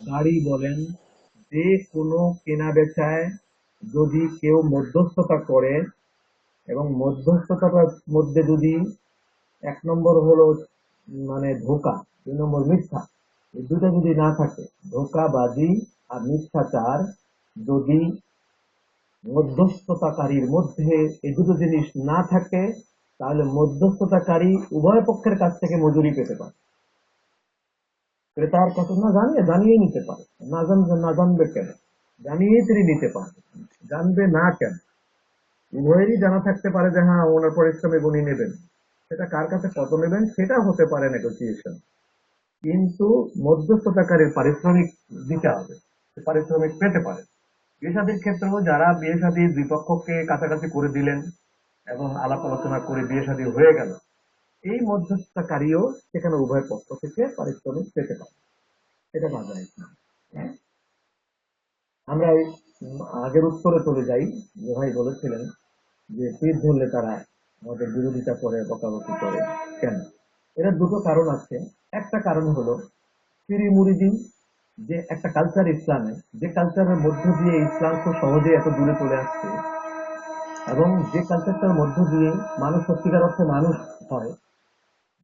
গাড়ি বলেন, যে কোনো কেনা বেচায় যদি কেউ মধ্যস্থতা করে এবং মধ্যস্থতার মধ্যে যদি এক নম্বর হলো মানে ধোকা, দুই নম্বর মিথ্যা, এই দুটো যদি না থাকে, ধোকাবাজি আর মিথ্যাচার যদি মধ্যস্থতাকারীর মধ্যে এই দুটো জিনিস না থাকে, তাহলে মধ্যস্থতাকারী উভয় পক্ষের কাছ থেকে মজুরি পেতে পারে। ক্রেতার কথা না জানিয়ে জানিয়ে নিতে পারে। না জানবে না জানবে কেন? জানিয়ে তিনি নিতে পারে জানবে না কেন? উভয়েরই জানা থাকতে পারে যে হ্যাঁ ওনার পরিশ্রমে উনি নেবেন। সেটা কার কাছে কত নেবেন, সেটা হতে পারে নেগোসিয়েশন কিন্তু মধ্যস্থতাকারীর পারিশ্রমিক দিতে হবে। পারিশ্রমিক পেতে পারে। বিয়ে শাদীর ক্ষেত্রেও যারা বিয়ে শাদীর বিপক্ষকে কাছাকাছি করে দিলেন এবং আলাপ আলোচনা করে বিয়ে শাদী হয়ে গেল এই মধ্যস্থতাকারীও সেখানে উভয় পক্ষ থেকে পারিশ্রমিক পেতে পারে। এটা বাজার ইসলাম আমরা ওই আগের উত্তরে চলে যাই। যে ভাই বলেছিলেন যে তীর ধরলে তারা আমাদের বিরোধিতা করে, বকাবকি করে। কেন? এর দুটো কারণ আছে। একটা কারণ হলো পিরি মুরিদি যে একটা কালচার ইসলামে, যে কালচারের মধ্য দিয়ে ইসলাম খুব সহজে এত দূরে চলে আসছে এবং যে কালচারটার মধ্য দিয়ে মানুষ সত্যিকার অর্থে মানুষ হয়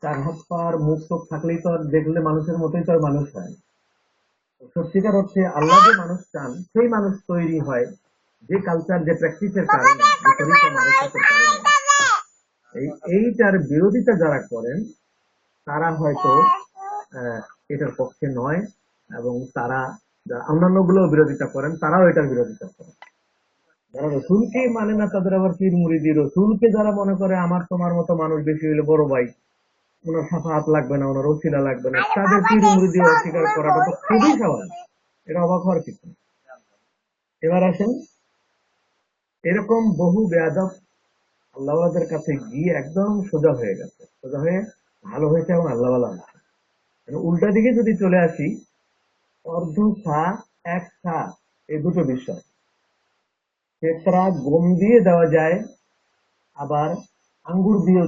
চার হাত পার মুখ চোখ থাকলেই তো আর দেখলে মানুষের মতোই তো আর মানুষ হয়। সত্যিকার অর্থে আল্লাহ যে মানুষ চান সেই মানুষ তৈরি হয় যে কালচার যে প্র্যাকটিসের কারণে এই এইটার বিরোধিতা যারা করেন তারা হয়তো আহ, এটার পক্ষে নয় এবং তারা যারা অন্যান্যগুলো বিরোধিতা করেন তারাও এটার বিরোধিতা করেন। যারা রসুলকে মানে না তাদের আবার পীর মুরিদি রসুলকে যারা মনে করে আমার তোমার মতো মানুষ বেশি হইলে বড় ভাই। ওনার সাফাত লাগবে না ওনার ওসিলা লাগবে না। তাদের পীর মুরিদি অস্বীকার করাটা তো খুবই স্বাভাবিক। এটা অবাক হওয়ার কিছু এবার আসেন এরকম বহু বেয়াদব আল্লাহদের কাছে গিয়ে একদম সোজা হয়ে গেছে। সোজা হয়ে ভালো হয়েছে এবং আল্লাহ হয়েছে মানে উল্টা দিকে যদি চলে আসি অর্ধ সা এক সা এই দুটো বিষয়। ক্ষেত্রা গম দিয়ে দেওয়া যায় আবার আঙ্গুর দিয়ে